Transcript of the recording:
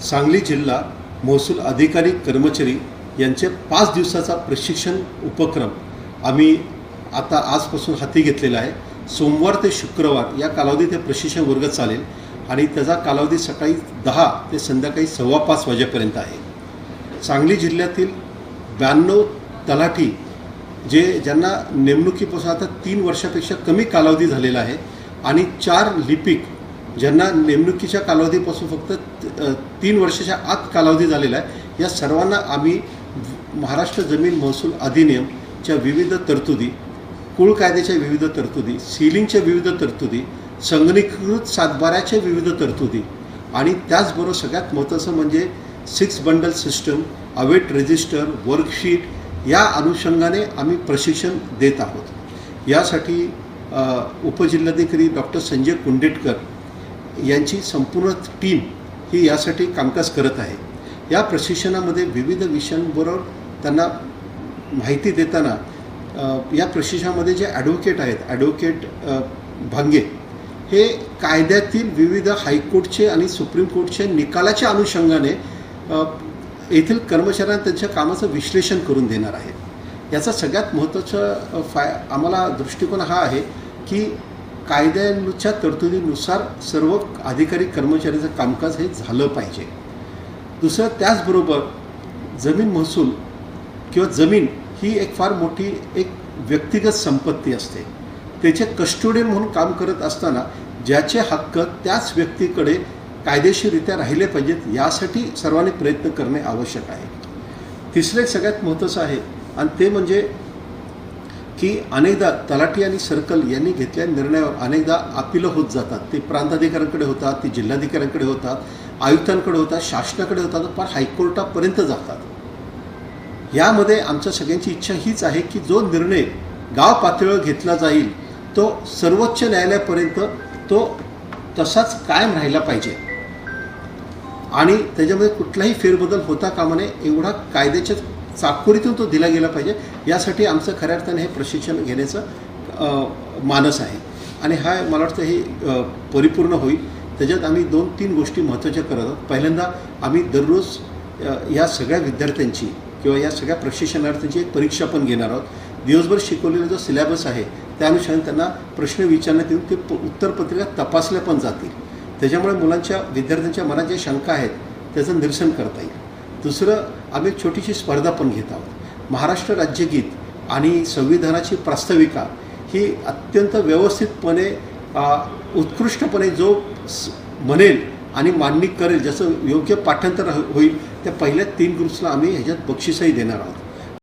सांगली जिल्हा महसूल अधिकारी कर्मचारी यांचे पाच दिवसाचा प्रशिक्षण उपक्रम आम्ही आता आजपासून हाती घेतलेला आहे. सोमवार ते शुक्रवार या कालावधीत हे प्रशिक्षण वर्ग चालेल आणि त्याचा कालावधी सकाळी दहा ते संध्याकाळी सव्वा पाच वाजेपर्यंत आहे. सांगली जिल्ह्यातील ब्याण्णव तलाठी जे ज्यांना नेमणुकीपासून आता तीन वर्षापेक्षा कमी कालावधी झालेला आहे आणि चार लिपिक ज्यांना नेमणुकीच्या कालावधीपासून फक्त तीन वर्षाच्या आत कालावधी झालेला आहे या सर्वांना आम्ही महाराष्ट्र जमीन महसूल अधिनियमच्या विविध तरतुदी कुळ कायद्याच्या विविध तरतुदी सिलिंगच्या विविध तरतुदी संगणीकृत सातबाऱ्याच्या विविध तरतुदी आणि त्याचबरोबर सगळ्यात महत्त्वाचं म्हणजे six bundle system await register worksheet या अनुषंगाने आम्ही प्रशिक्षण देत आहोत. यासाठी उपजिल्हाधिकारी डॉक्टर संजय कुंडेटकर यांची संपूर्ण टीम ही यासाठी कामकाज करत आहे. या प्रशिक्षणामध्ये विविध विषयांबरोबर त्यांना माहिती देताना या प्रशिक्षणामध्ये जे ॲडव्होकेट आहेत ॲडव्होकेट भांगे हे कायद्यातील विविध हायकोर्टचे आणि सुप्रीम कोर्टचे निकालाच्या अनुषंगाने येथील कर्मचाऱ्यांना त्यांच्या कामाचं विश्लेषण करून देणार आहेत. याचा सगळ्यात महत्त्वाचा फाय आम्हाला दृष्टिकोन हा आहे की कायद्यांच्या तरतुदीनुसार सर्व अधिकारी कर्मचाऱ्यांचं कामकाज हे झालं पाहिजे. दुसरं त्याचबरोबर जमीन महसूल किंवा जमीन ही एक फार मोठी एक व्यक्तिगत संपत्ती असते. त्याचे कस्टोडियन म्हणून काम करत असताना ज्याचे हक्क त्याच व्यक्तीकडे कायदेशीररित्या राहिले पाहिजेत यासाठी सर्वांनी प्रयत्न करणे आवश्यक आहे. तिसरं एक सगळ्यात महत्त्वाचं आहे आणि ते म्हणजे की अनेकदा तलाठी आणि सर्कल यांनी घेतलेल्या निर्णयावर अनेकदा अपिलं होत जातात. ते प्रांताधिकाऱ्यांकडे होतात ते जिल्हाधिकाऱ्यांकडे होतात आयुक्तांकडे होतात शासनाकडे होतात फार हायकोर्टापर्यंत जातात. यामध्ये आमच्या सगळ्यांची इच्छा हीच आहे की जो निर्णय गाव पातळीवर घेतला जाईल तो सर्वोच्च न्यायालयापर्यंत तो तसाच कायम राहिला पाहिजे. आणि त्याच्यामध्ये कुठलाही फेरबदल होता कामा नये एवढा कायद्याच्या चाकोरीतून तो दिला गेला पाहिजे. यासाठी आमचं खऱ्या अर्थाने हे प्रशिक्षण घेण्याचं मानस आहे. आणि हा मला वाटतं हे परिपूर्ण होईल. त्याच्यात आम्ही दोन तीन गोष्टी महत्त्वाच्या करत आहोत. पहिल्यांदा आम्ही दररोज या सगळ्या विद्यार्थ्यांची किंवा या सगळ्या प्रशिक्षणार्थ्यांची एक परीक्षा पण घेणार आहोत. दिवसभर शिकवलेला जो सिलेबस आहे त्या अनुषंगाने त्यांना प्रश्न विचारण्यात येऊन ते उत्तरपत्रिका तपासल्या पण जातील. त्याच्यामुळे मुलांच्या विद्यार्थ्यांच्या मनात ज्या शंका आहेत त्याचं निरसन करता येईल. दुसरं आम्ही एक छोटीशी स्पर्धा पण घेत आहोत. महाराष्ट्र राज्यगीत आणि संविधानाची प्रास्ताविका ही अत्यंत व्यवस्थितपणे उत्कृष्टपणे जो म्हणेल आणि मांडणी करेल ज्याचं योग्य पाठांतर हो-, होईल त्या पहिल्या तीन ग्रुप्सला आम्ही ह्याच्यात बक्षीसही देणार आहोत.